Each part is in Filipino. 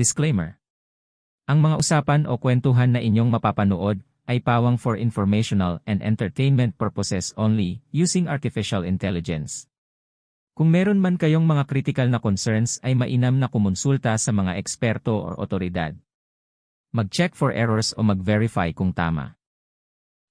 Disclaimer. Ang mga usapan o kwentuhan na inyong mapapanood ay pawang for informational and entertainment purposes only using artificial intelligence. Kung meron man kayong mga critical na concerns ay mainam na kumonsulta sa mga eksperto o otoridad. Mag-check for errors o mag-verify kung tama.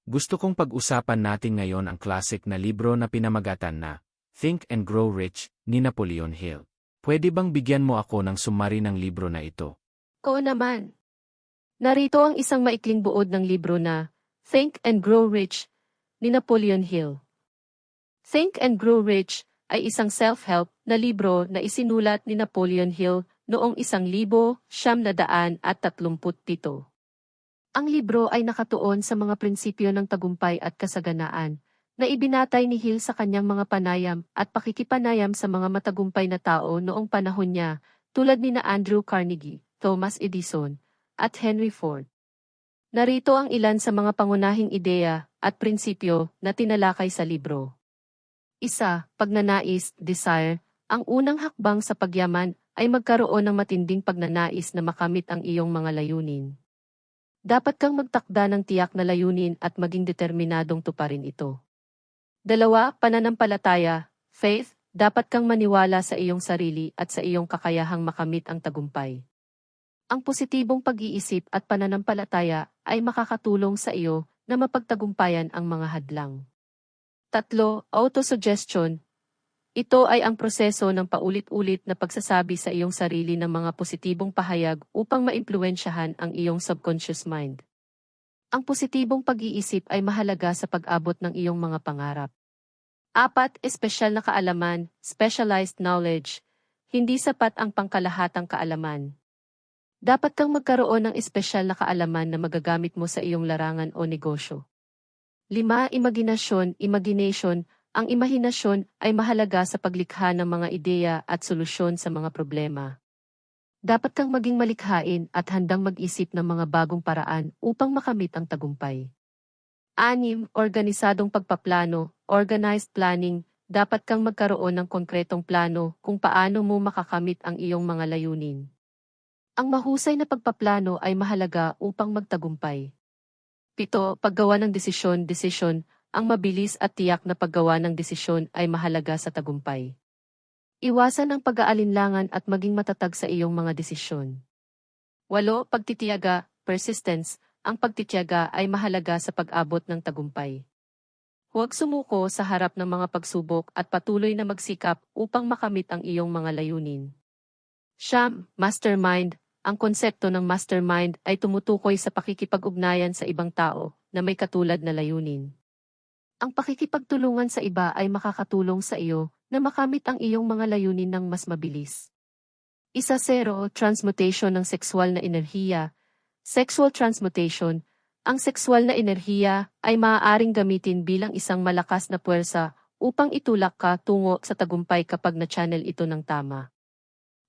Gusto kong pag-usapan natin ngayon ang classic na libro na pinamagatan na Think and Grow Rich ni Napoleon Hill. Pwede bang bigyan mo ako ng summary ng libro na ito? Oo naman. Narito ang isang maikling buod ng libro na Think and Grow Rich ni Napoleon Hill. Think and Grow Rich ay isang self-help na libro na isinulat ni Napoleon Hill noong isang libo, siyam na daan at tatlumput pito. Ang libro ay nakatuon sa mga prinsipyo ng tagumpay at kasaganaan na ibinatay ni Hill sa kanyang mga panayam at pakikipanayam sa mga matagumpay na tao noong panahon niya tulad ni na Andrew Carnegie, Thomas Edison, at Henry Ford. Narito ang ilan sa mga pangunahing ideya at prinsipyo na tinalakay sa libro. Isa, pagnanais, desire, ang unang hakbang sa pagyaman ay magkaroon ng matinding pagnanais na makamit ang iyong mga layunin. Dapat kang magtakda ng tiyak na layunin at maging determinadong tuparin ito. Dalawa, pananampalataya, faith, dapat kang maniwala sa iyong sarili at sa iyong kakayahang makamit ang tagumpay. Ang positibong pag-iisip at pananampalataya ay makakatulong sa iyo na mapagtagumpayan ang mga hadlang. Tatlo, autosuggestion. Ito ay ang proseso ng paulit-ulit na pagsasabi sa iyong sarili ng mga positibong pahayag upang maimpluwensyahan ang iyong subconscious mind. Ang positibong pag-iisip ay mahalaga sa pag-abot ng iyong mga pangarap. Apat, espesyal na kaalaman, specialized knowledge. Hindi sapat ang pangkalahatang kaalaman. Dapat kang magkaroon ng espesyal na kaalaman na magagamit mo sa iyong larangan o negosyo. Lima, imaginasyon, imagination. Ang imahinasyon ay mahalaga sa paglikha ng mga ideya at solusyon sa mga problema. Dapat kang maging malikhain at handang mag-isip ng mga bagong paraan upang makamit ang tagumpay. Anim, organisadong pagpaplano, organized planning. Dapat kang magkaroon ng konkretong plano kung paano mo makakamit ang iyong mga layunin. Ang mahusay na pagpaplano ay mahalaga upang magtagumpay. Pito, paggawa ng desisyon, desisyon, ang mabilis at tiyak na paggawa ng desisyon ay mahalaga sa tagumpay. Iwasan ang pag-aalinlangan at maging matatag sa iyong mga desisyon. Walo, pagtitiyaga, persistence, ang pagtitiyaga ay mahalaga sa pag-abot ng tagumpay. Huwag sumuko sa harap ng mga pagsubok at patuloy na magsikap upang makamit ang iyong mga layunin. Siyam, mastermind, ang konsepto ng mastermind ay tumutukoy sa pakikipag-ugnayan sa ibang tao na may katulad na layunin. Ang pakikipagtulungan sa iba ay makakatulong sa iyo na makamit ang iyong mga layunin ng mas mabilis. Isa zero, transmutation ng sexual na enerhiya. Sexual transmutation, ang sexual na enerhiya ay maaaring gamitin bilang isang malakas na puwersa upang itulak ka tungo sa tagumpay kapag na-channel ito ng tama.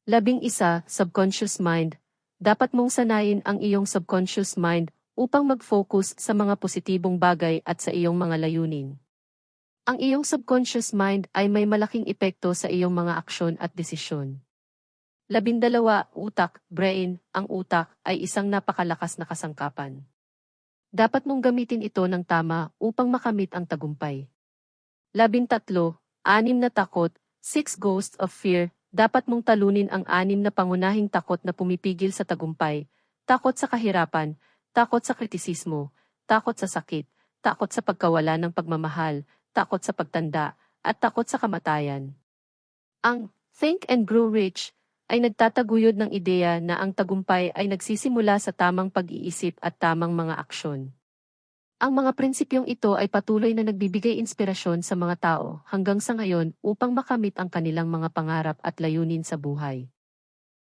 Labing isa, subconscious mind. Dapat mong sanayin ang iyong subconscious mind upang mag-focus sa mga positibong bagay at sa iyong mga layunin. Ang iyong subconscious mind ay may malaking epekto sa iyong mga aksyon at desisyon. Labindalawa, utak, brain, ang utak ay isang napakalakas na kasangkapan. Dapat mong gamitin ito ng tama upang makamit ang tagumpay. Labintatlo, anim na takot, six ghosts of fear, dapat mong talunin ang anim na pangunahing takot na pumipigil sa tagumpay, takot sa kahirapan, takot sa kritisismo, takot sa sakit, takot sa pagkawala ng pagmamahal, takot sa pagtanda, at takot sa kamatayan. Ang Think and Grow Rich ay nagtataguyod ng ideya na ang tagumpay ay nagsisimula sa tamang pag-iisip at tamang mga aksyon. Ang mga prinsipyong ito ay patuloy na nagbibigay inspirasyon sa mga tao hanggang sa ngayon upang makamit ang kanilang mga pangarap at layunin sa buhay.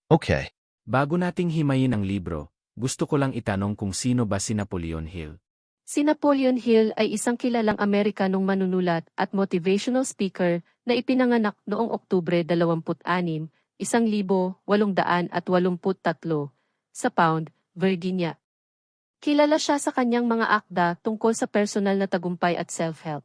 Okay. Bago nating himayin ang libro, gusto ko lang itanong kung sino ba si Napoleon Hill. Si Napoleon Hill ay isang kilalang Amerikanong manunulat at motivational speaker na ipinanganak noong Oktubre 26, 1883 sa Pound, Virginia. Kilala siya sa kanyang mga akda tungkol sa personal na tagumpay at self-help.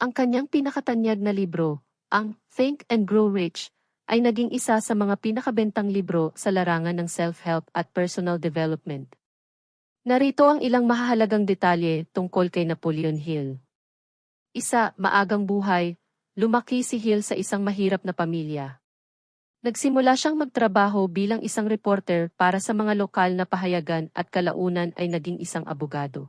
Ang kanyang pinakatanyag na libro, ang Think and Grow Rich, ay naging isa sa mga pinakabentang libro sa larangan ng self-help at personal development. Narito ang ilang mahahalagang detalye tungkol kay Napoleon Hill. Isa, maagang buhay, lumaki si Hill sa isang mahirap na pamilya. Nagsimula siyang magtrabaho bilang isang reporter para sa mga lokal na pahayagan at kalaunan ay naging isang abogado.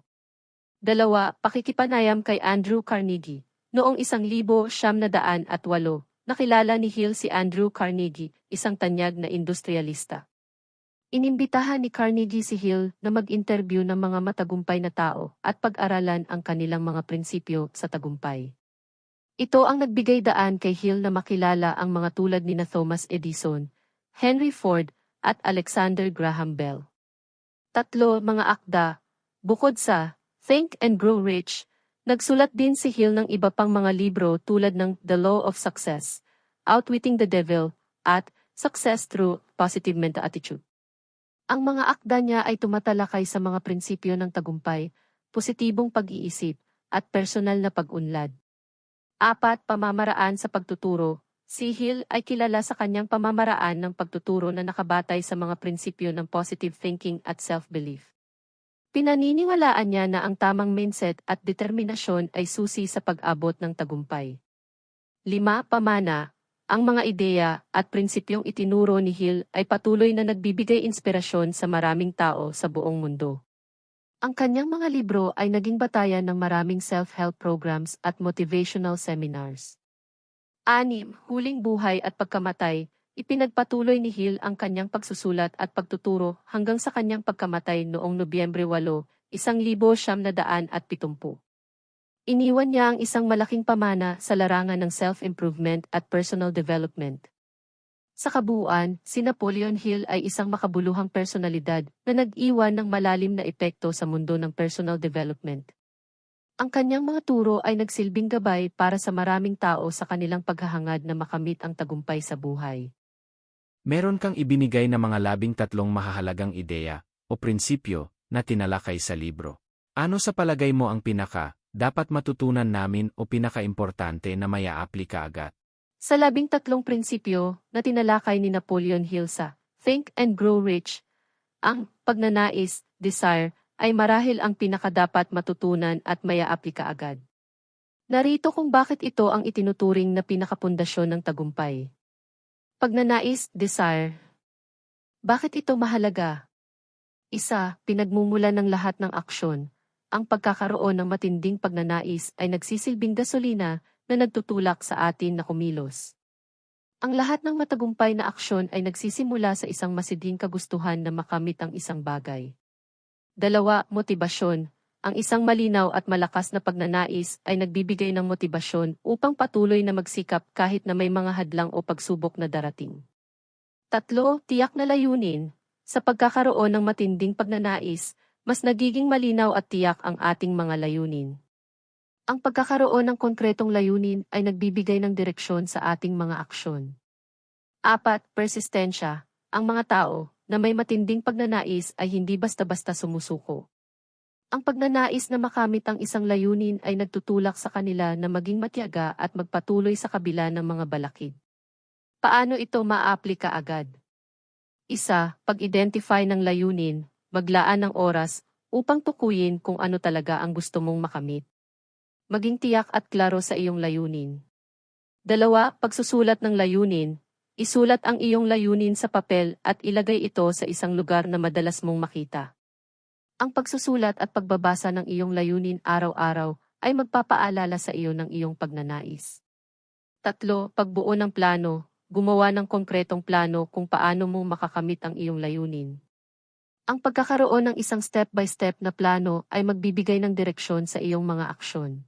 Dalawa, pakikipanayam kay Andrew Carnegie. Noong isang libo siyam na daan at walo, nakilala ni Hill si Andrew Carnegie, isang tanyag na industrialista. Inimbitahan ni Carnegie si Hill na mag-interview ng mga matagumpay na tao at pag-aralan ang kanilang mga prinsipyo sa tagumpay. Ito ang nagbigay daan kay Hill na makilala ang mga tulad ni na Thomas Edison, Henry Ford, at Alexander Graham Bell. Tatlo, mga akda. Bukod sa Think and Grow Rich, nagsulat din si Hill ng iba pang mga libro tulad ng The Law of Success, Outwitting the Devil, at Success Through Positive Mental Attitude. Ang mga akda niya ay tumatalakay sa mga prinsipyo ng tagumpay, positibong pag-iisip, at personal na pag-unlad. Apat, pamamaraan sa pagtuturo. Si Hill ay kilala sa kanyang pamamaraan ng pagtuturo na nakabatay sa mga prinsipyo ng positive thinking at self-belief. Pinaniniwalaan niya na ang tamang mindset at determinasyon ay susi sa pag-abot ng tagumpay. Lima, pamana. Ang mga ideya at prinsipyong itinuro ni Hill ay patuloy na nagbibigay inspirasyon sa maraming tao sa buong mundo. Ang kanyang mga libro ay naging batayan ng maraming self-help programs at motivational seminars. Anim, huling buhay at pagkamatay, ipinagpatuloy ni Hill ang kanyang pagsusulat at pagtuturo hanggang sa kanyang pagkamatay noong Nobyembre 8, 1970. Iniwan niya ang isang malaking pamana sa larangan ng self-improvement at personal development. Sa kabuuan, si Napoleon Hill ay isang makabuluhang personalidad na nag-iwan ng malalim na epekto sa mundo ng personal development. Ang kanyang mga turo ay nagsilbing gabay para sa maraming tao sa kanilang paghahangad na makamit ang tagumpay sa buhay. Meron kang ibinigay na mga labing tatlong mahahalagang ideya o prinsipyo na tinalakay sa libro. Ano sa palagay mo ang pinaka, dapat matutunan namin o pinaka-importante na maya aplika agad? Sa labing tatlong prinsipyo na tinalakay ni Napoleon Hill sa Think and Grow Rich, ang pagnanais, desire, ay marahil ang pinakadapat matutunan at maya aplika agad. Narito kung bakit ito ang itinuturing na pinakapundasyon ng tagumpay. Pagnanais, desire. Bakit ito mahalaga? Isa, pinagmumula ng lahat ng aksyon. Ang pagkakaroon ng matinding pagnanais ay nagsisilbing gasolina na nagtutulak sa atin na kumilos. Ang lahat ng matagumpay na aksyon ay nagsisimula sa isang masiding kagustuhan na makamit ang isang bagay. Dalawa, motibasyon. Ang isang malinaw at malakas na pagnanais ay nagbibigay ng motibasyon upang patuloy na magsikap kahit na may mga hadlang o pagsubok na darating. Tatlo, tiyak na layunin. Sa pagkakaroon ng matinding pagnanais, mas nagiging malinaw at tiyak ang ating mga layunin. Ang pagkakaroon ng konkretong layunin ay nagbibigay ng direksyon sa ating mga aksyon. Apat, persistensya. Ang mga tao na may matinding pagnanais ay hindi basta-basta sumusuko. Ang pagnanais na makamit ang isang layunin ay nagtutulak sa kanila na maging matyaga at magpatuloy sa kabila ng mga balakid. Paano ito maaplika agad? Isa, pag-identify ng layunin, maglaan ng oras, upang tukuyin kung ano talaga ang gusto mong makamit. Maging tiyak at klaro sa iyong layunin. Dalawa, pagsusulat ng layunin. Isulat ang iyong layunin sa papel at ilagay ito sa isang lugar na madalas mong makita. Ang pagsusulat at pagbabasa ng iyong layunin araw-araw ay magpapaalala sa iyo ng iyong pagnanais. Tatlo, pagbuo ng plano, gumawa ng konkretong plano kung paano mo makakamit ang iyong layunin. Ang pagkakaroon ng isang step-by-step na plano ay magbibigay ng direksyon sa iyong mga aksyon.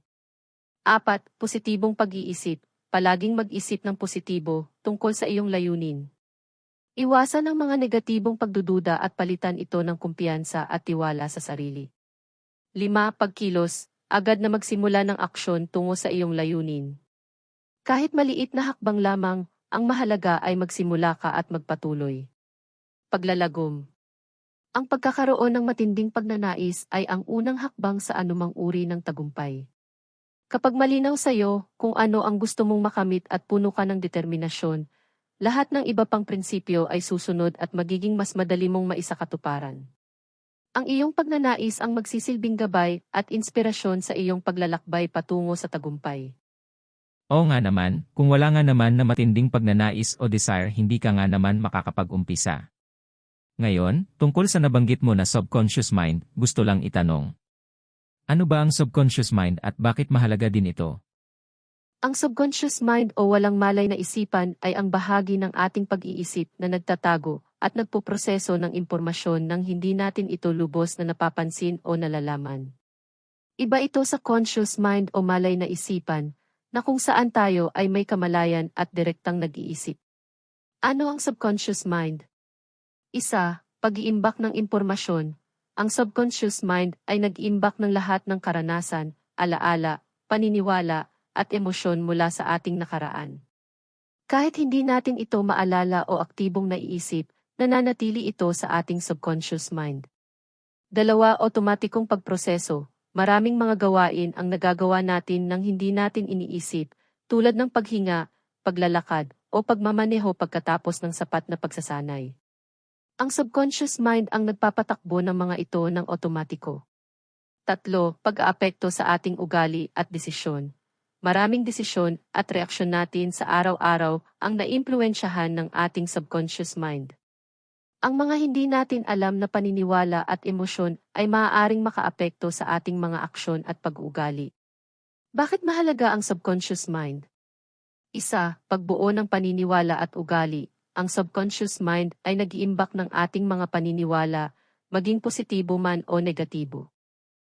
Apat, positibong pag-iisip. Palaging mag-isip ng positibo tungkol sa iyong layunin. Iwasan ang mga negatibong pagdududa at palitan ito ng kumpiyansa at tiwala sa sarili. 5. Pagkilos, agad na magsimula ng aksyon tungo sa iyong layunin. Kahit maliit na hakbang lamang, ang mahalaga ay magsimula ka at magpatuloy. Paglalagom Ang pagkakaroon ng matinding pagnanais ay ang unang hakbang sa anumang uri ng tagumpay. Kapag malinaw sa iyo kung ano ang gusto mong makamit at puno ka ng determinasyon, lahat ng iba pang prinsipyo ay susunod at magiging mas madali mong maisakatuparan. Ang iyong pagnanais ang magsisilbing gabay at inspirasyon sa iyong paglalakbay patungo sa tagumpay. Oo nga naman, kung wala nga naman na matinding pagnanais o desire hindi ka nga naman makakapag-umpisa. Ngayon, tungkol sa nabanggit mo na subconscious mind, gusto lang itanong. Ano ba ang subconscious mind at bakit mahalaga din ito? Ang subconscious mind o walang malay na isipan ay ang bahagi ng ating pag-iisip na nagtatago at nagpuproseso ng impormasyon nang hindi natin ito lubos na napapansin o nalalaman. Iba ito sa conscious mind o malay na isipan, na kung saan tayo ay may kamalayan at direktang nag-iisip. Ano ang subconscious mind? Isa, pag-iimbak ng impormasyon. Ang subconscious mind ay nag-iimbak ng lahat ng karanasan, alaala, paniniwala, at emosyon mula sa ating nakaraan. Kahit hindi natin ito maalala o aktibong naiisip, nananatili ito sa ating subconscious mind. Dalawa, otomatikong pagproseso. Maraming mga gawain ang nagagawa natin nang hindi natin iniisip, tulad ng paghinga, paglalakad, o pagmamaneho pagkatapos ng sapat na pagsasanay. Ang subconscious mind ang nagpapatakbo ng mga ito ng otomatiko. Tatlo, pag-aapekto sa ating ugali at desisyon. Maraming desisyon at reaksyon natin sa araw-araw ang naimpluensyahan ng ating subconscious mind. Ang mga hindi natin alam na paniniwala at emosyon ay maaaring makaapekto sa ating mga aksyon at pag-uugali. Bakit mahalaga ang subconscious mind? Isa, pagbuo ng paniniwala at ugali. Ang subconscious mind ay nag-iimbak ng ating mga paniniwala, maging positibo man o negatibo.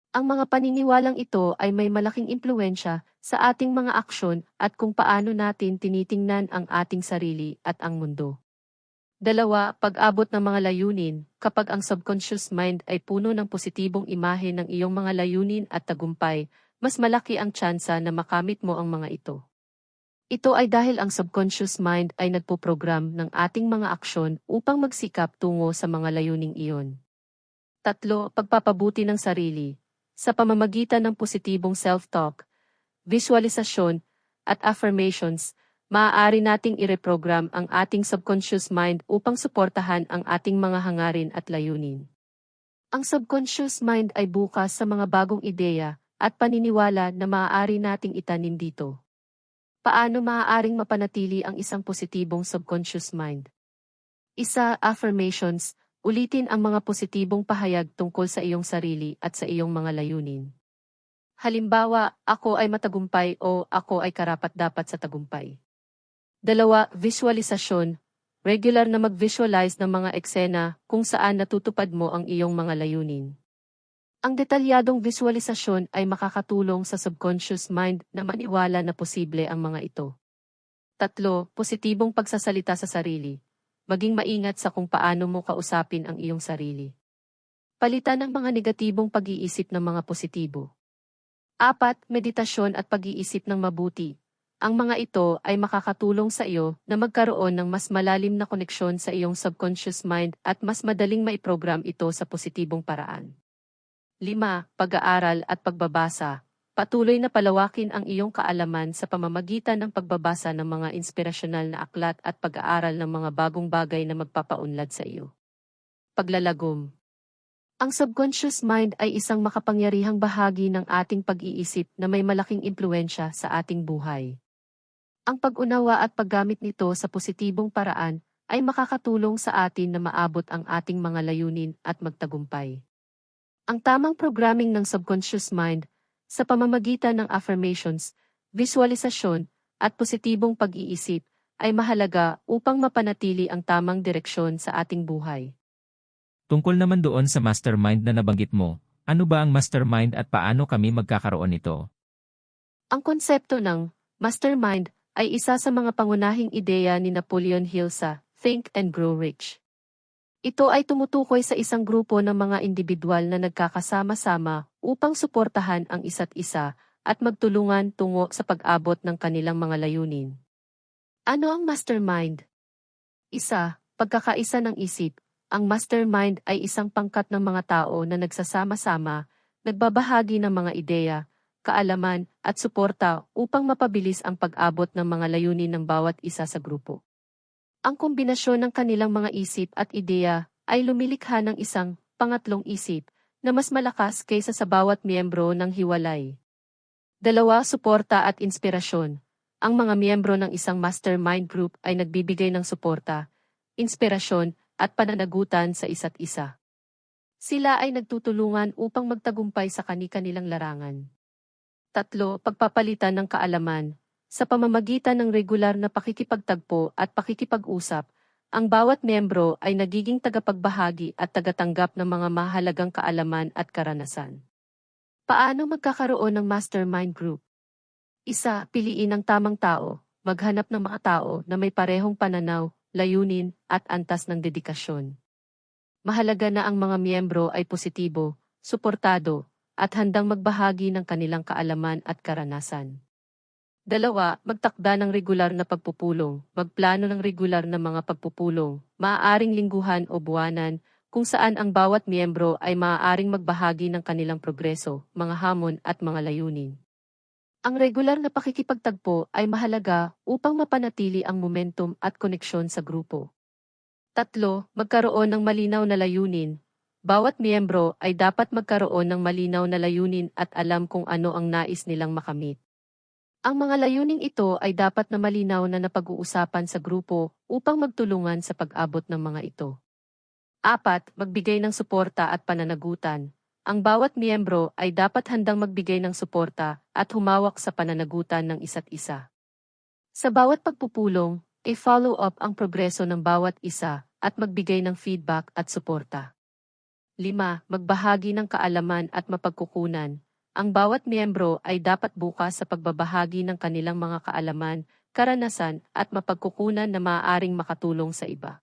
Ang mga paniniwalang ito ay may malaking impluensya sa ating mga aksyon at kung paano natin tinitingnan ang ating sarili at ang mundo. Dalawa, pag-abot ng mga layunin, kapag ang subconscious mind ay puno ng positibong imahe ng iyong mga layunin at tagumpay, mas malaki ang tsansa na makamit mo ang mga ito. Ito ay dahil ang subconscious mind ay nagpo-program ng ating mga aksyon upang magsikap tungo sa mga layuning iyon. Tatlo, pagpapabuti ng sarili. Sa pamamagitan ng positibong self-talk, visualisasyon, at affirmations, maaari nating ireprogram ang ating subconscious mind upang suportahan ang ating mga hangarin at layunin. Ang subconscious mind ay bukas sa mga bagong ideya at paniniwala na maaari nating itanim dito. Paano maaaring mapanatili ang isang positibong subconscious mind? Isa, affirmations, ulitin ang mga positibong pahayag tungkol sa iyong sarili at sa iyong mga layunin. Halimbawa, ako ay matagumpay o ako ay karapat-dapat sa tagumpay. Dalawa, visualisasyon. Regular na mag-visualize ng mga eksena kung saan natutupad mo ang iyong mga layunin. Ang detalyadong visualisasyon ay makakatulong sa subconscious mind na maniwala na posible ang mga ito. Tatlo, positibong pagsasalita sa sarili. Maging maingat sa kung paano mo kausapin ang iyong sarili. Palitan ang mga negatibong pag-iisip ng mga positibo. Apat, meditasyon at pag-iisip ng mabuti. Ang mga ito ay makakatulong sa iyo na magkaroon ng mas malalim na koneksyon sa iyong subconscious mind at mas madaling maiprogram ito sa positibong paraan. 5. Pag-aaral at pagbabasa. Patuloy na palawakin ang iyong kaalaman sa pamamagitan ng pagbabasa ng mga inspirasyonal na aklat at pag-aaral ng mga bagong bagay na magpapaunlad sa iyo. Paglalagom. Ang subconscious mind ay isang makapangyarihang bahagi ng ating pag-iisip na may malaking impluensya sa ating buhay. Ang pag-unawa at paggamit nito sa positibong paraan ay makakatulong sa atin na maabot ang ating mga layunin at magtagumpay. Ang tamang programming ng subconscious mind sa pamamagitan ng affirmations, visualisasyon, at positibong pag-iisip ay mahalaga upang mapanatili ang tamang direksyon sa ating buhay. Tungkol naman doon sa mastermind na nabanggit mo, ano ba ang mastermind at paano kami magkakaroon nito? Ang konsepto ng mastermind ay isa sa mga pangunahing ideya ni Napoleon Hill sa Think and Grow Rich. Ito ay tumutukoy sa isang grupo ng mga individual na nagkakasama-sama upang suportahan ang isa't isa at magtulungan tungo sa pag-abot ng kanilang mga layunin. Ano ang mastermind? Isa, pagkakaisa ng isip. Ang mastermind ay isang pangkat ng mga tao na nagsasama-sama, nagbabahagi ng mga ideya, kaalaman, at suporta upang mapabilis ang pag-abot ng mga layunin ng bawat isa sa grupo. Ang kombinasyon ng kanilang mga isip at ideya ay lumilikha ng isang pangatlong isip na mas malakas kaysa sa bawat miyembro ng hiwalay. Dalawa, suporta at inspirasyon. Ang mga miyembro ng isang mastermind group ay nagbibigay ng suporta, inspirasyon, at pananagutan sa isa't isa. Sila ay nagtutulungan upang magtagumpay sa kani-kanilang larangan. Tatlo, pagpapalitan ng kaalaman. Sa pamamagitan ng regular na pakikipagtagpo at pakikipag-usap, ang bawat miyembro ay nagiging tagapagbahagi at tagatanggap ng mga mahalagang kaalaman at karanasan. Paano magkakaroon ng mastermind group? Isa, piliin ang tamang tao, maghanap ng mga tao na may parehong pananaw, layunin, at antas ng dedikasyon. Mahalaga na ang mga miyembro ay positibo, suportado, at handang magbahagi ng kanilang kaalaman at karanasan. Dalawa, magtakda ng regular na pagpupulong, magplano ng regular na mga pagpupulong, maaaring lingguhan o buwanan, kung saan ang bawat miyembro ay maaaring magbahagi ng kanilang progreso, mga hamon at mga layunin. Ang regular na pakikipagtagpo ay mahalaga upang mapanatili ang momentum at koneksyon sa grupo. Tatlo, magkaroon ng malinaw na layunin. Bawat miyembro ay dapat magkaroon ng malinaw na layunin at alam kung ano ang nais nilang makamit. Ang mga layuning ito ay dapat na malinaw na napag-uusapan sa grupo upang magtulungan sa pag-abot ng mga ito. Apat, magbigay ng suporta at pananagutan. Ang bawat miyembro ay dapat handang magbigay ng suporta at humawak sa pananagutan ng isa't isa. Sa bawat pagpupulong, i-follow up ang progreso ng bawat isa at magbigay ng feedback at suporta. 5. Magbahagi ng kaalaman at mapagkukunan. Ang bawat miyembro ay dapat bukas sa pagbabahagi ng kanilang mga kaalaman, karanasan at mapagkukunan na maaaring makatulong sa iba.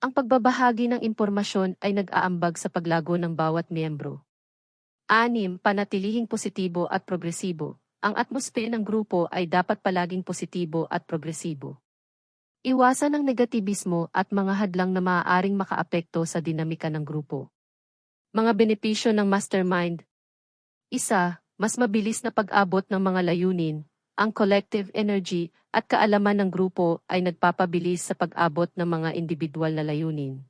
Ang pagbabahagi ng impormasyon ay nag-aambag sa paglago ng bawat miyembro. Anim, panatilihing positibo at progresibo. Ang atmosphere ng grupo ay dapat palaging positibo at progresibo. Iwasan ang negatibismo at mga hadlang na maaaring makaapekto sa dinamika ng grupo. Mga benepisyo ng mastermind. Isa, mas mabilis na pag-abot ng mga layunin. Ang collective energy at kaalaman ng grupo ay nagpapabilis sa pag-abot ng mga individual na layunin.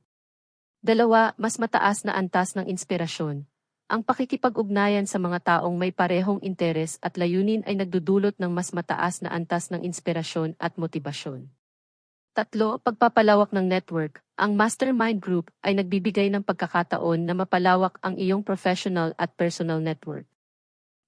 Dalawa, mas mataas na antas ng inspirasyon. Ang pakikipag-ugnayan sa mga taong may parehong interes at layunin ay nagdudulot ng mas mataas na antas ng inspirasyon at motibasyon. Tatlo, pagpapalawak ng network. Ang mastermind group ay nagbibigay ng pagkakataon na mapalawak ang iyong professional at personal network.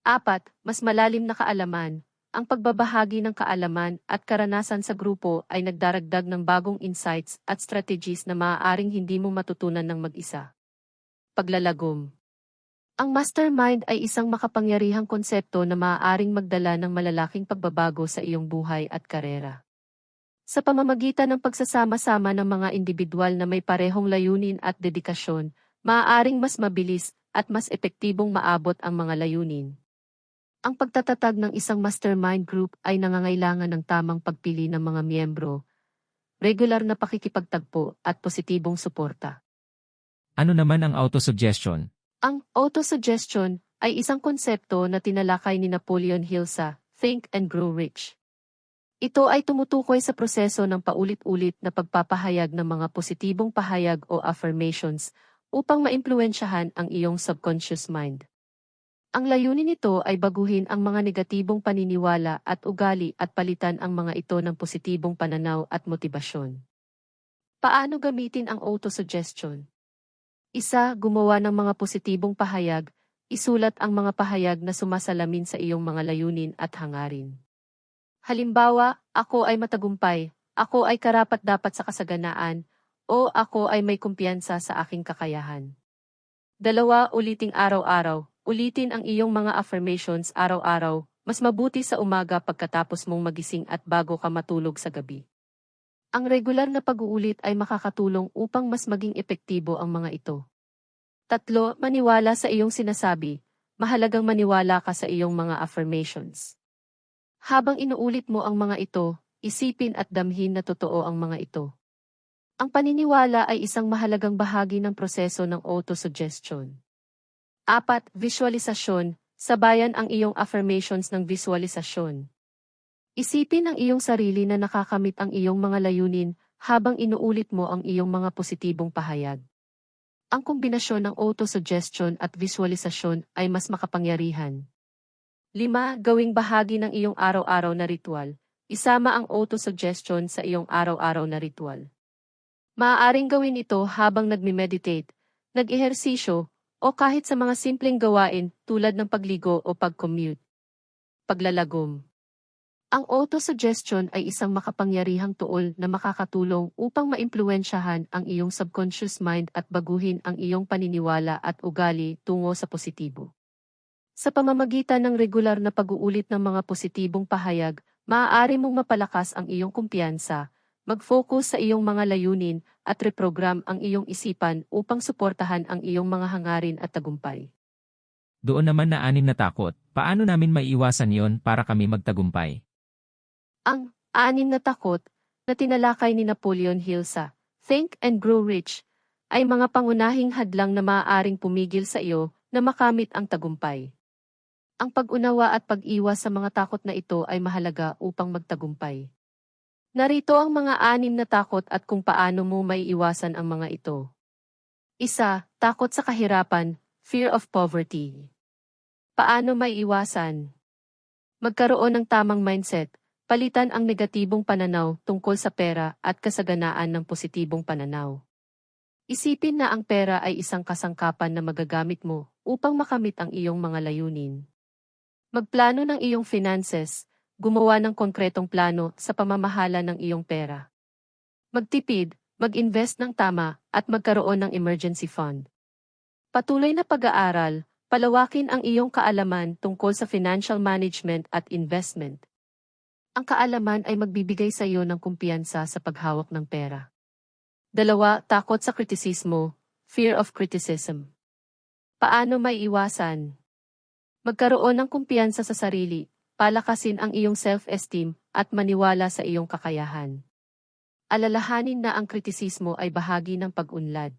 Apat, mas malalim na kaalaman. Ang pagbabahagi ng kaalaman at karanasan sa grupo ay nagdaragdag ng bagong insights at strategies na maaaring hindi mo matutunan ng mag-isa. Paglalagom Ang mastermind ay isang makapangyarihang konsepto na maaaring magdala ng malalaking pagbabago sa iyong buhay at karera. Sa pamamagitan ng pagsasama-sama ng mga individual na may parehong layunin at dedikasyon, maaaring mas mabilis at mas epektibong maabot ang mga layunin. Ang pagtatatag ng isang mastermind group ay nangangailangan ng tamang pagpili ng mga miyembro, regular na pakikipagtagpo at positibong suporta. Ano naman ang autosuggestion? Ang autosuggestion ay isang konsepto na tinalakay ni Napoleon Hill sa Think and Grow Rich. Ito ay tumutukoy sa proseso ng paulit-ulit na pagpapahayag ng mga positibong pahayag o affirmations upang maimpluwensyahan ang iyong subconscious mind. Ang layunin nito ay baguhin ang mga negatibong paniniwala at ugali at palitan ang mga ito ng positibong pananaw at motibasyon. Paano gamitin ang autosuggestion? Isa, gumawa ng mga positibong pahayag, isulat ang mga pahayag na sumasalamin sa iyong mga layunin at hangarin. Halimbawa, ako ay matagumpay, ako ay karapat-dapat sa kasaganaan, o ako ay may kumpiyansa sa aking kakayahan. Dalawa, uliting araw-araw, ulitin ang iyong mga affirmations araw-araw, mas mabuti sa umaga pagkatapos mong magising at bago ka matulog sa gabi. Ang regular na pag-uulit ay makakatulong upang mas maging epektibo ang mga ito. Tatlo, maniwala sa iyong sinasabi. Mahalagang maniwala ka sa iyong mga affirmations. Habang inuulit mo ang mga ito, isipin at damhin na totoo ang mga ito. Ang paniniwala ay isang mahalagang bahagi ng proseso ng autosuggestion. Apat, visualisasyon. Sabayan ang iyong affirmations ng visualisasyon. Isipin ang iyong sarili na nakakamit ang iyong mga layunin habang inuulit mo ang iyong mga positibong pahayag. Ang kombinasyon ng autosuggestion at visualisasyon ay mas makapangyarihan. 5. Gawing bahagi ng iyong araw-araw na ritual. Isama ang autosuggestion sa iyong araw-araw na ritual. Maaaring gawin ito habang nagme-meditate, nag-ehersisyo, o kahit sa mga simpleng gawain tulad ng pagligo o pag-commute. Paglalagom. Ang autosuggestion ay isang makapangyarihang tool na makakatulong upang maimpluwensyahan ang iyong subconscious mind at baguhin ang iyong paniniwala at ugali tungo sa positibo. Sa pamamagitan ng regular na pag-uulit ng mga positibong pahayag, maaari mong mapalakas ang iyong kumpiyansa, mag-focus sa iyong mga layunin, at reprogram ang iyong isipan upang suportahan ang iyong mga hangarin at tagumpay. Doon naman na anim na takot, paano namin maiiwasan yon para kami magtagumpay? Ang anim na takot na tinalakay ni Napoleon Hill sa Think and Grow Rich ay mga pangunahing hadlang na maaaring pumigil sa iyo na makamit ang tagumpay. Ang pag-unawa at pag-iwas sa mga takot na ito ay mahalaga upang magtagumpay. Narito ang mga anim na takot at kung paano mo maiiwasan ang mga ito. Isa, takot sa kahirapan, fear of poverty. Paano maiiwasan? Magkaroon ng tamang mindset, palitan ang negatibong pananaw tungkol sa pera at kasaganaan ng positibong pananaw. Isipin na ang pera ay isang kasangkapan na magagamit mo upang makamit ang iyong mga layunin. Magplano ng iyong finances, gumawa ng konkretong plano sa pamamahala ng iyong pera. Magtipid, mag-invest ng tama, at magkaroon ng emergency fund. Patuloy na pag-aaral, palawakin ang iyong kaalaman tungkol sa financial management at investment. Ang kaalaman ay magbibigay sa iyo ng kumpiyansa sa paghawak ng pera. Dalawa, takot sa kritisismo, fear of criticism. Paano may iwasan? Magkaroon ng kumpiyansa sa sarili, palakasin ang iyong self-esteem, at maniwala sa iyong kakayahan. Alalahanin na ang kritisismo ay bahagi ng pag-unlad.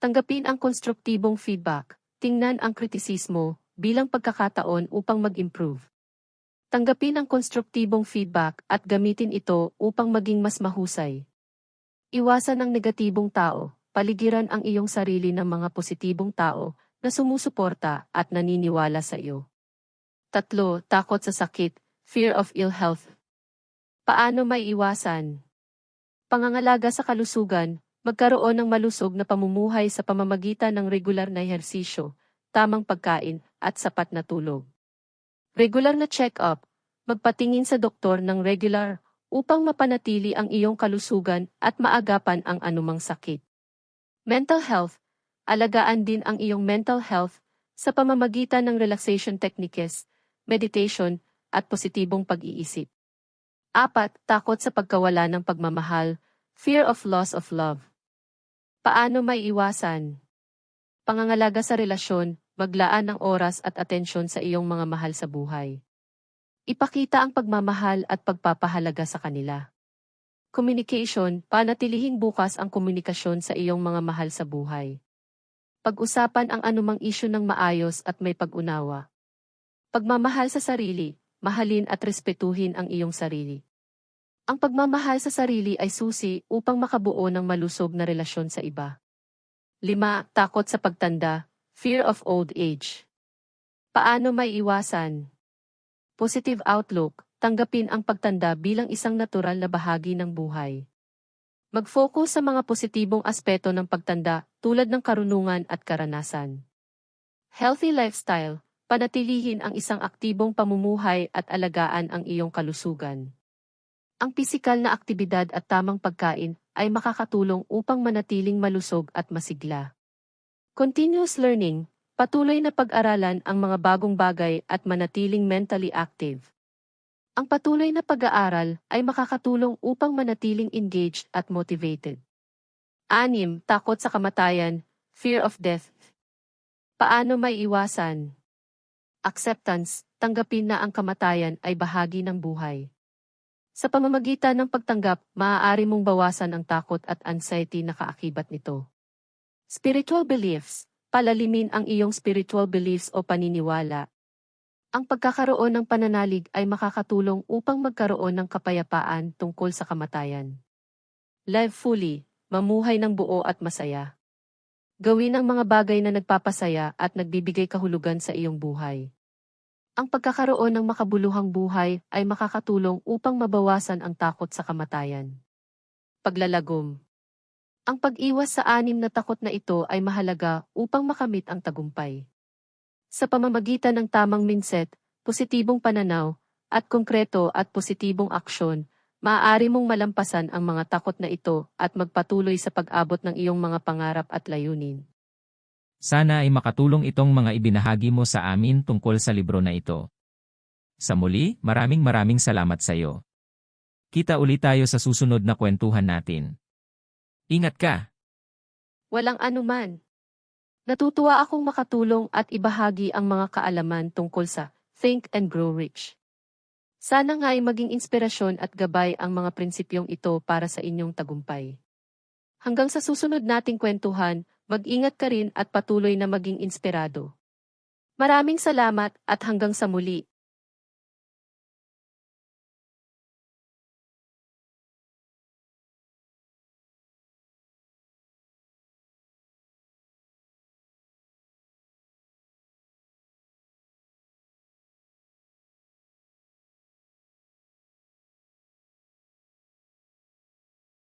Tanggapin ang konstruktibong feedback, tingnan ang kritisismo bilang pagkakataon upang mag-improve. Tanggapin ang konstruktibong feedback at gamitin ito upang maging mas mahusay. Iwasan ang negatibong tao, paligiran ang iyong sarili ng mga positibong tao na sumusuporta at naniniwala sa iyo. Tatlo, takot sa sakit, fear of ill health. Paano may iwasan? Pangangalaga sa kalusugan, magkaroon ng malusog na pamumuhay sa pamamagitan ng regular na ehersisyo, tamang pagkain, at sapat na tulog. Regular na check-up, magpatingin sa doktor ng regular upang mapanatili ang iyong kalusugan at maagapan ang anumang sakit. Mental health, alagaan din ang iyong mental health sa pamamagitan ng relaxation techniques, meditation, at positibong pag-iisip. Apat, takot sa pagkawala ng pagmamahal, fear of loss of love. Paano may iwasan? Pangangalaga sa relasyon, maglaan ng oras at atensyon sa iyong mga mahal sa buhay. Ipakita ang pagmamahal at pagpapahalaga sa kanila. Communication, panatilihing bukas ang komunikasyon sa iyong mga mahal sa buhay. Pag-usapan ang anumang isyu ng maayos at may pag-unawa. Pagmamahal sa sarili, mahalin at respetuhin ang iyong sarili. Ang pagmamahal sa sarili ay susi upang makabuo ng malusog na relasyon sa iba. 5. Takot sa pagtanda, fear of old age. Paano may iwasan? Positive outlook, tanggapin ang pagtanda bilang isang natural na bahagi ng buhay. Mag-focus sa mga positibong aspeto ng pagtanda tulad ng karunungan at karanasan. Healthy lifestyle, panatilihin ang isang aktibong pamumuhay at alagaan ang iyong kalusugan. Ang pisikal na aktibidad at tamang pagkain ay makakatulong upang manatiling malusog at masigla. Continuous learning, patuloy na pag-aralan ang mga bagong bagay at manatiling mentally active. Ang patuloy na pag-aaral ay makakatulong upang manatiling engaged at motivated. Anim, takot sa kamatayan, fear of death. Paano may iwasan? Acceptance, tanggapin na ang kamatayan ay bahagi ng buhay. Sa pamamagitan ng pagtanggap, maaari mong bawasan ang takot at anxiety na kaakibat nito. Spiritual beliefs, palalimin ang iyong spiritual beliefs o paniniwala. Ang pagkakaroon ng pananalig ay makakatulong upang magkaroon ng kapayapaan tungkol sa kamatayan. Live fully, mamuhay ng buo at masaya. Gawin ang mga bagay na nagpapasaya at nagbibigay kahulugan sa iyong buhay. Ang pagkakaroon ng makabuluhang buhay ay makakatulong upang mabawasan ang takot sa kamatayan. Paglalagom Ang pag-iwas sa anim na takot na ito ay mahalaga upang makamit ang tagumpay. Sa pamamagitan ng tamang mindset, positibong pananaw, at konkreto at positibong aksyon, maaari mong malampasan ang mga takot na ito at magpatuloy sa pag-abot ng iyong mga pangarap at layunin. Sana ay makatulong itong mga ibinahagi mo sa amin tungkol sa libro na ito. Sa muli, maraming maraming salamat sa iyo. Kita ulit tayo sa susunod na kwentuhan natin. Ingat ka! Walang anuman. Natutuwa akong makatulong at ibahagi ang mga kaalaman tungkol sa Think and Grow Rich. Sana nga ay maging inspirasyon at gabay ang mga prinsipyong ito para sa inyong tagumpay. Hanggang sa susunod nating kwentuhan, mag-ingat ka rin at patuloy na maging inspirado. Maraming salamat at hanggang sa muli.